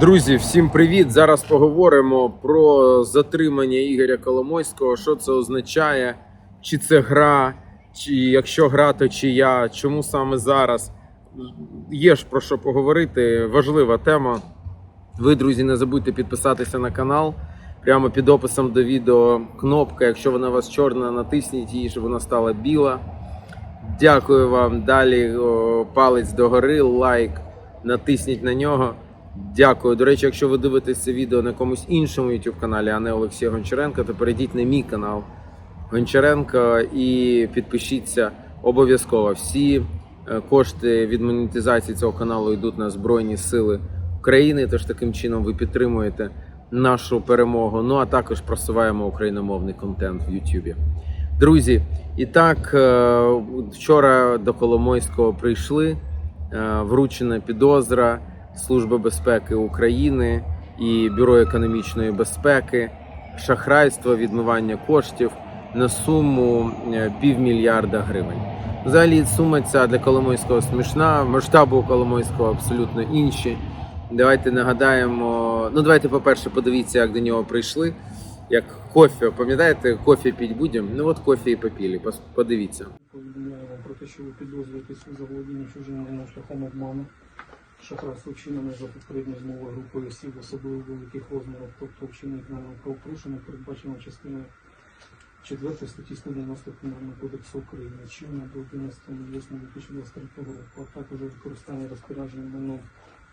Друзі, всім привіт! Зараз поговоримо про затримання Ігоря Коломойського. Що це означає? Чи це гра, чи якщо гра, то чия, чому саме зараз? Є ж про що поговорити. Важлива тема. Ви, друзі, не забудьте підписатися на канал. Прямо під описом до відео кнопка. Якщо вона у вас чорна, натисніть її, щоб вона стала біла. Дякую вам. Далі о, палець догори, лайк, натисніть на нього. Дякую. До речі, якщо ви дивитесь це відео на якомусь іншому YouTube каналі, а не Олексія Гончаренка, то перейдіть на мій канал Гончаренко і підпишіться обов'язково. Всі е, кошти від монетизації цього каналу йдуть на Збройні Сили України. Тож таким чином ви підтримуєте нашу перемогу. Ну а також просуваємо україномовний контент в YouTube. Друзі, і так е, вчора до Коломойського прийшли. Е, Вручена підозра Служби безпеки України і Бюро економічної безпеки, шахрайство, відмивання коштів на суму е, півмільярда гривень. Взагалі сума ця для Коломойського смішна, масштаби у Коломойського абсолютно інші. Давайте нагадаємо. Ну, давайте, по-перше, подивіться, як до нього прийшли. Як кофе, пам'ятаєте, кофе піть будемо? Ну от кофе і попілі. Подивіться. Повідомляю вам про те, що ви підозрюєтесь у заволодінні чужим шляхом обману, шахрайство вчинене за попередньою змовою групою осіб, особливо великих розмірів, тобто вчинення кримінального правопорушення, передбачено частиною 4 статті 190 Кримінального кодексу України, чинно до 11 року, а також використання розпорядження майном,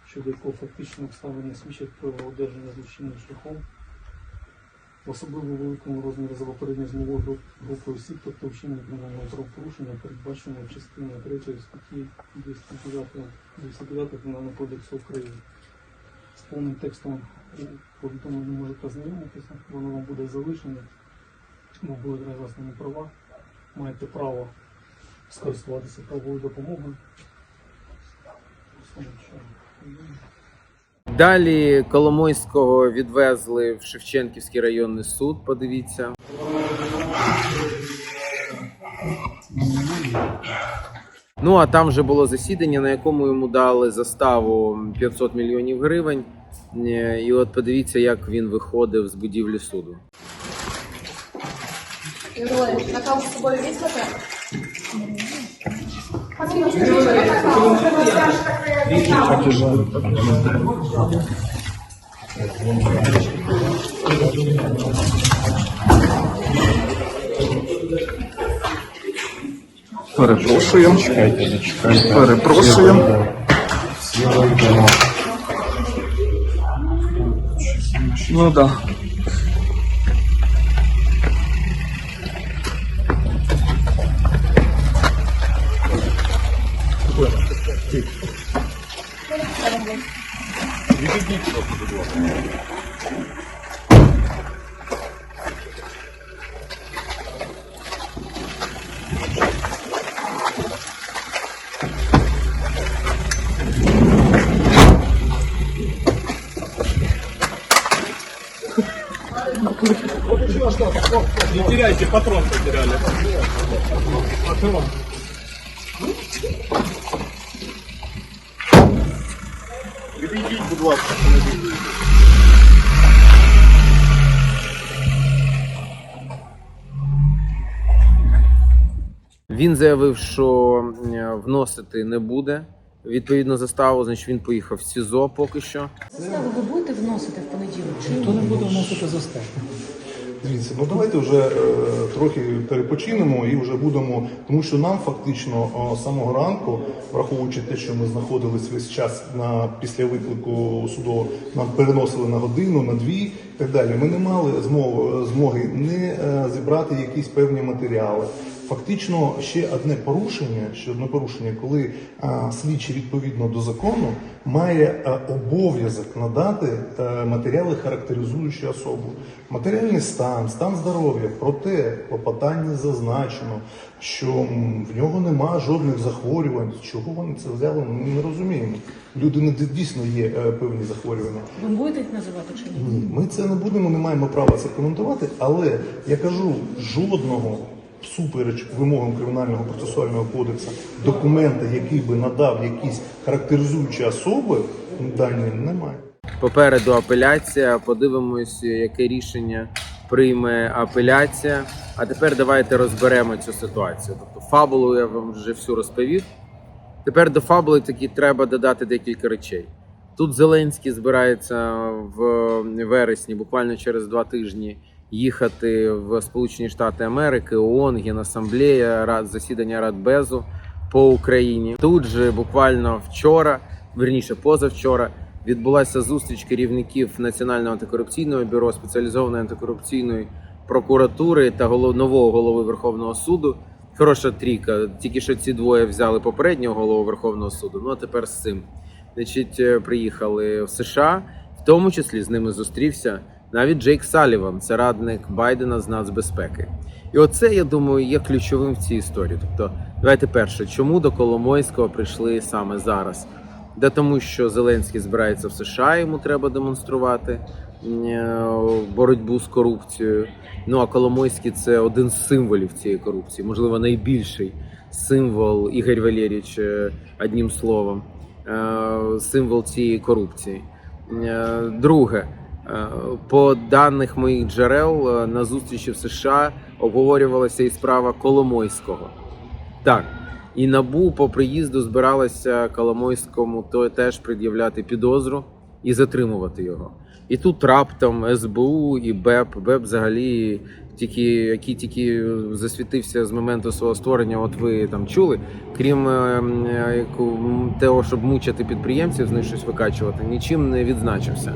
щодо якого фактично обставини свідчать про одержання злочинним шляхом, особливо великому розмірі за попередньою змовою груп, групи осіб, тобто вчинення кримінального правопорушення, передбаченого частиною 3 статті 209, 209 Кримінального кодексу України. З повним текстом у повідомленні можете ознайомитися, воно вам буде залишене, вам будуть роз'яснені права, маєте право скористуватися правовою допомогою. Далі Коломойського відвезли в Шевченківський районний суд. Подивіться. Ну а там вже було засідання, на якому йому дали заставу 500 мільйонів гривень. Е, І от подивіться, як він виходив з будівлі суду. Герої, на з собою візьмете? Перепрошуємо. Перепрошуємо. Ну да. Замкніть, що будь ласка. Не теряйте, патрон потеряли. Патрон. Відійдіть, будь ласка, Він заявив, що е, вносити не буде. Відповідно заставу, значить він поїхав в СІЗО поки що. Заставу ви будете вносити в понеділок? Чи Хто не буде вносити заставу? Дивіться, ну давайте вже е, трохи перепочинемо і вже будемо, тому що нам фактично з самого ранку, враховуючи те, що ми знаходились весь час на після виклику судового, нам переносили на годину, на дві і так далі. Ми не мали змоги, змоги не е, зібрати якісь певні матеріали. Фактично, ще одне порушення, ще одне порушення, коли а, слідчий відповідно до закону має а, обов'язок надати е, матеріали, характеризуючі особу, матеріальний стан, стан здоров'я. Проте клопотання зазначено, що в нього нема жодних захворювань. Чого вони це взяли? Ми не розуміємо. Люди не дійсно є е, певні захворювання. Ви будете їх називати чи ні? Ні, ми це не будемо, не маємо права це коментувати, але я кажу, жодного всупереч вимогам кримінального процесуального кодексу документа, який би надав якісь характеризуючі особи, дані немає. Попереду апеляція. Подивимось, яке рішення прийме апеляція. А тепер давайте розберемо цю ситуацію. Тобто, фабулу я вам вже всю розповів. Тепер до фабули таки треба додати декілька речей. Тут Зеленський збирається в вересні, буквально через два тижні, їхати в Сполучені Штати Америки, ООН, Генасамблея, Рад засідання Радбезу по Україні. Тут же буквально вчора, верніше позавчора, відбулася зустріч керівників Національного антикорупційного бюро, спеціалізованої антикорупційної прокуратури та голов- нового голови Верховного суду. Хороша трійка. Тільки що ці двоє взяли попереднього голову Верховного суду. Ну а тепер з цим. Значить, е, приїхали в США, в тому числі з ними зустрівся навіть Джейк Саліван, це радник Байдена з нацбезпеки. І оце, я думаю, є ключовим в цій історії. Тобто, давайте перше, чому до Коломойського прийшли саме зараз? Да тому, що Зеленський збирається в США, йому треба демонструвати е, боротьбу з корупцією. Ну а Коломойський це один з символів цієї корупції, можливо, найбільший символ Ігор Валерійович, е, одним словом, е, символ цієї корупції. Друге, по даних моїх джерел е, на зустрічі в США обговорювалася і справа Коломойського. Так, і набу по приїзду збиралася Коломойському то теж пред'являти підозру і затримувати його. І тут раптом СБУ і БЕП, БЕП взагалі, тільки, який тільки засвітився з моменту свого створення, от ви там чули, крім е, е, того, щоб мучити підприємців, з них щось викачувати, нічим не відзначився.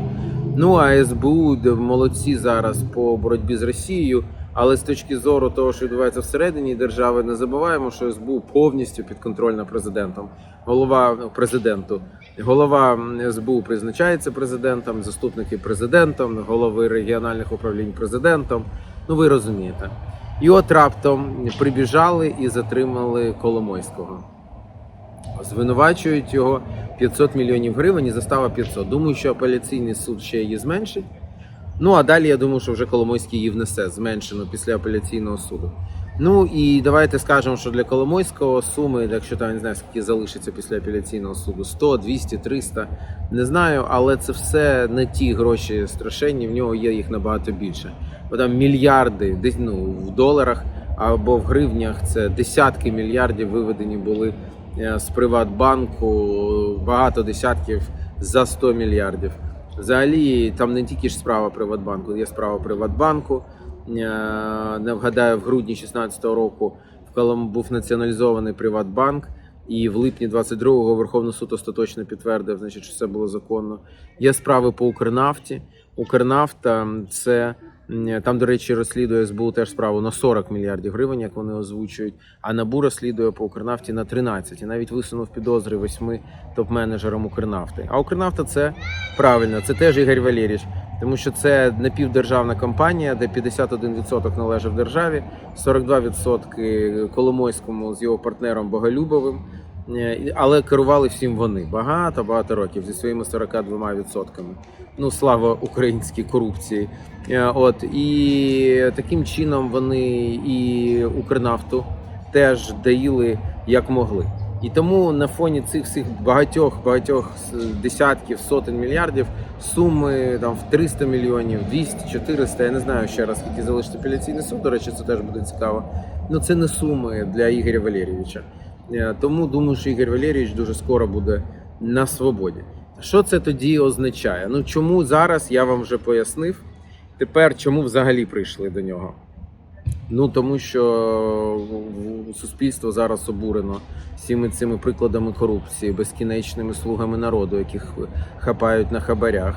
Ну а СБУ молодці зараз по боротьбі з Росією. Але з точки зору того, що відбувається всередині держави, не забуваємо, що СБУ повністю підконтрольна президентом. Голова ну, президенту, голова СБУ призначається президентом, заступники президентом, голови регіональних управлінь президентом. Ну ви розумієте. І от раптом прибіжали і затримали Коломойського. Звинувачують його 500 мільйонів гривень і застава 500. Думаю, що апеляційний суд ще її зменшить. Ну а далі я думаю, що вже Коломойський її внесе зменшено після апеляційного суду. Ну і давайте скажемо, що для Коломойського суми, якщо там не знаю, скільки залишиться після апеляційного суду, 100, 200, 300, не знаю, але це все не ті гроші страшенні, в нього є їх набагато більше. Бо там мільярди, десь ну в доларах або в гривнях це десятки мільярдів виведені були з Приватбанку, багато десятків за 100 мільярдів. Взагалі, там не тільки ж справа Приватбанку, є справа Приватбанку. Е, Не вгадаю, в грудні 2016 року в Колом був націоналізований Приватбанк, і в липні 22-го Верховний суд остаточно підтвердив, значить, що це було законно. Є справи по Укрнафті. Укрнафта це там, до речі, розслідує СБУ теж справу на 40 мільярдів гривень, як вони озвучують. А НАБУ розслідує по Укрнафті на 13. І навіть висунув підозри восьми топ-менеджерам Укрнафти. А Укрнафта це правильно, це теж Ігор Валерійович. Тому що це напівдержавна компанія, де 51% належав державі, 42% Коломойському з його партнером Боголюбовим. Е, Але керували всім вони багато багато років зі своїми 42%. Ну слава українській корупції. Е, От і таким чином вони і Укрнафту теж доїли як могли. І тому на фоні цих всіх багатьох багатьох десятків сотень мільярдів суми там в 300 мільйонів, 200, 400, я не знаю ще раз, скільки залишиться апеляційний суд. До речі, це теж буде цікаво. Ну це не суми для Ігоря Валерійовича. Е, Тому думаю, що Ігор Валерійович дуже скоро буде на свободі. Що це тоді означає? Ну чому зараз я вам вже пояснив. Тепер чому взагалі прийшли до нього? Ну тому що суспільство зараз обурено всіми цими прикладами корупції, безкінечними слугами народу, яких хапають на хабарях,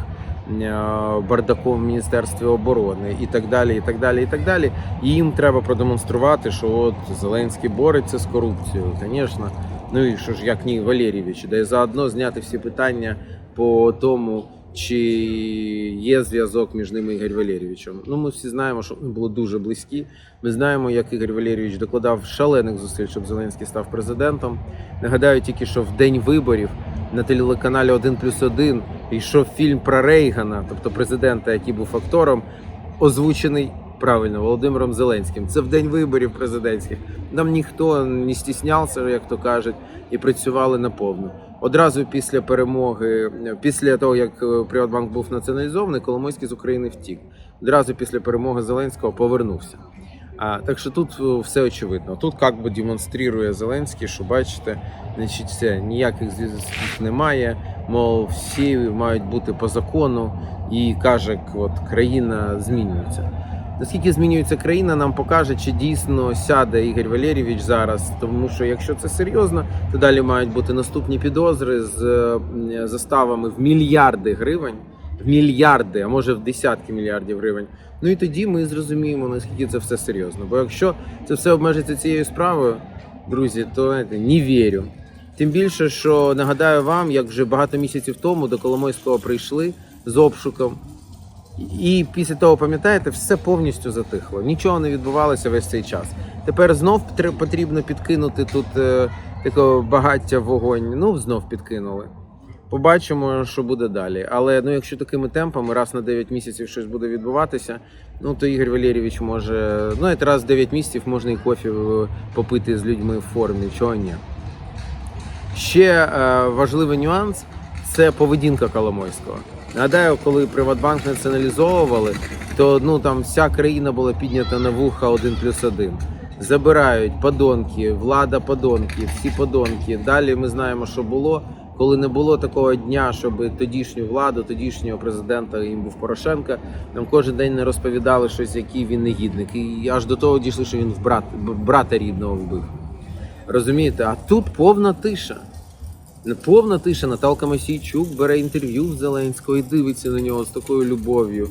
бардаком в міністерстві оборони і так далі. І так далі, і так далі. І їм треба продемонструвати, що от Зеленський бореться з корупцією, звісно. Ну і що ж, як ні, Валерійович, і заодно зняти всі питання по тому. Чи є зв'язок між ними і Ігор Валерійовичем? Ну, ми всі знаємо, що вони були дуже близькі. Ми знаємо, як Ігор Валерійович докладав шалених зусиль, щоб Зеленський став президентом. Нагадаю тільки, що в день виборів на телеканалі 1 плюс 1 йшов фільм про Рейгана, тобто президента, який був актором, озвучений Правильно, Володимиром Зеленським. Це в день виборів президентських. Там ніхто не стіснявся, як то кажуть, і працювали наповну. Одразу після перемоги, після того як е, Приватбанк був націоналізований, Коломойський з України втік. Одразу після перемоги Зеленського повернувся. А, так що тут е, все очевидно. Тут як би демонструє Зеленський, що бачите, значить, це ніяких зв'язків немає. Мов всі мають бути по закону, і каже, от країна змінюється. Наскільки змінюється країна, нам покаже, чи дійсно сяде Ігор Валерійович зараз. Тому що якщо це серйозно, то далі мають бути наступні підозри з е, заставами в мільярди гривень, в мільярди, а може в десятки мільярдів гривень. Ну і тоді ми зрозуміємо, наскільки це все серйозно. Бо якщо це все обмежиться цією справою, друзі, то знаєте, не вірю. Тим більше, що нагадаю вам, як вже багато місяців тому до Коломойського прийшли з обшуком. І після того, пам'ятаєте, все повністю затихло. Нічого не відбувалося весь цей час. Тепер знов потрібно підкинути тут е, такого багаття вогонь. Ну, знов підкинули. Побачимо, що буде далі. Але ну, якщо такими темпами раз на 9 місяців щось буде відбуватися, ну то Ігор Валерійович може. Ну, от раз в 9 місяців можна і кофі е, попити з людьми в формі, чого ні. Ще е, важливий нюанс це поведінка Коломойського. Нагадаю, коли Приватбанк націоналізовували, то ну там вся країна була піднята на вуха один плюс один. Забирають подонки, влада подонки, всі подонки. Далі ми знаємо, що було. Коли не було такого дня, щоб тодішню владу, тодішнього президента їм був Порошенка, нам кожен день не розповідали щось, який він негідник. І аж до того дійшли, що він в брат, брата рідного вбив. Розумієте? А тут повна тиша. Повна тиша. Наталка Масійчук бере інтерв'ю в Зеленського і дивиться на нього з такою любов'ю.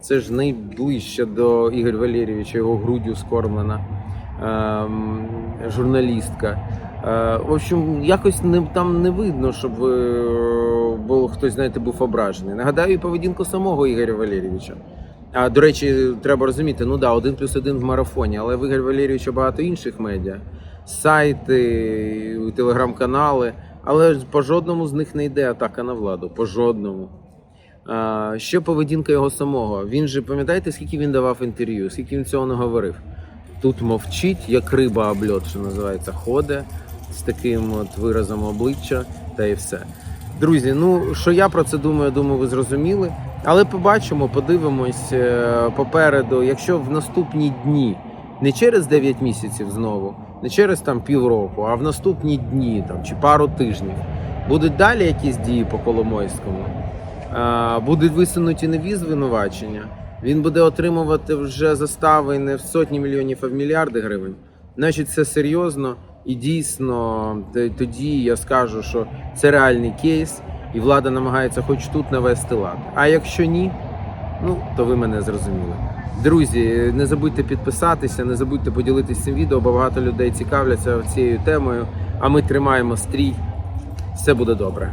Це ж найближче до Ігоря Валерійовича, його груддю скормлена ем, журналістка. Е, в общем, якось не, там не видно, щоб е, було, хтось, знаєте, був ображений. Нагадаю і поведінку самого Ігоря Валерійовича. А до речі, треба розуміти, ну да, один плюс один в марафоні, але в Ігоря Валерійовича багато інших медіа, сайти, телеграм-канали. Але по жодному з них не йде атака на владу. По жодному. А, ще поведінка його самого. Він же пам'ятаєте, скільки він давав інтерв'ю, скільки він цього не говорив? Тут мовчить, як риба об льот, що називається, ходить з таким от виразом обличчя та і все. Друзі, ну що я про це думаю, думаю, ви зрозуміли. Але побачимо, подивимось е, попереду, якщо в наступні дні, не через 9 місяців знову, не через там півроку, а в наступні дні там, чи пару тижнів будуть далі якісь дії по Коломойському, будуть висунуті нові звинувачення. Він буде отримувати вже застави не в сотні мільйонів, а в мільярди гривень. Значить, це серйозно і дійсно тоді я скажу, що це реальний кейс, і влада намагається хоч тут навести лад. А якщо ні, ну то ви мене зрозуміли. Друзі, не забудьте підписатися, не забудьте поділитися цим відео, бо багато людей цікавляться цією темою. А ми тримаємо стрій. Все буде добре.